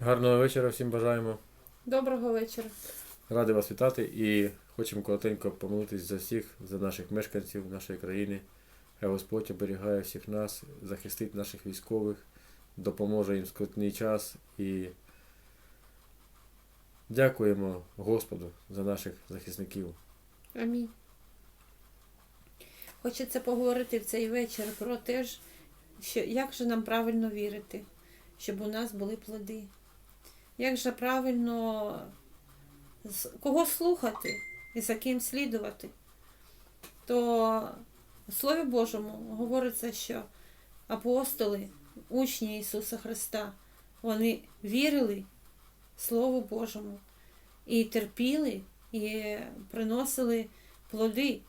Гарного вечора всім бажаємо. Доброго вечора. Ради вас вітати і хочемо коротенько помолитись за всіх, за наших мешканців нашої країни. Хай Господь оберігає всіх нас, захистить наших військових, допоможе їм в скрутний час і дякуємо Господу за наших захисників. Амінь. Хочеться поговорити в цей вечір про те, ж, що як же нам правильно вірити, щоб у нас були плоди. Як же правильно кого слухати і за ким слідувати. То в Слові Божому говориться, що апостоли, учні Ісуса Христа, вони вірили Слову Божому і терпіли, і приносили плоди.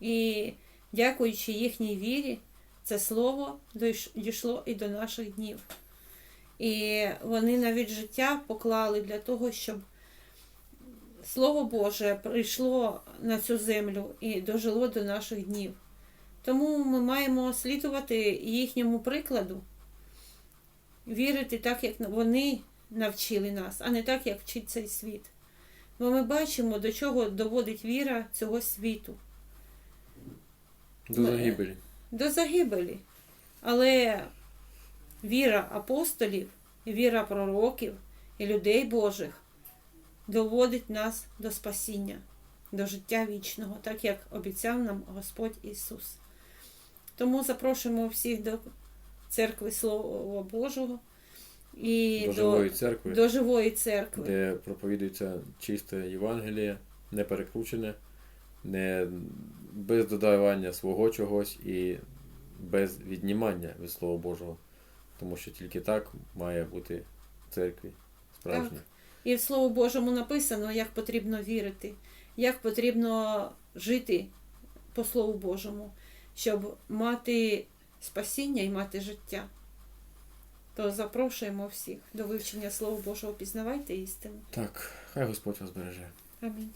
І дякуючи їхній вірі, це слово дійшло і до наших днів. І вони навіть життя поклали для того, щоб Слово Боже прийшло на цю землю і дожило до наших днів. Тому ми маємо слідувати їхньому прикладу, вірити так, як вони навчили нас, а не так, як вчить цей світ. Бо ми бачимо, до чого доводить віра цього світу До загибелі. до загибелі. Але віра апостолів, віра пророків і людей Божих доводить нас до спасіння, до життя вічного, так як обіцяв нам Господь Ісус. Тому запрошуємо всіх до церкви Слова Божого і До живої церкви, до живої церкви. де проповідується чисте Євангеліє, не перекручене, не без додавання свого чогось і без віднімання від Слова Божого. Тому що тільки так має бути в церкві справжній. І в Слову Божому написано, як потрібно вірити, як потрібно жити по Слову Божому, щоб мати спасіння і мати життя. То запрошуємо всіх до вивчення Слова Божого, пізнавайте істину. Так, хай Господь вас береже. Амінь.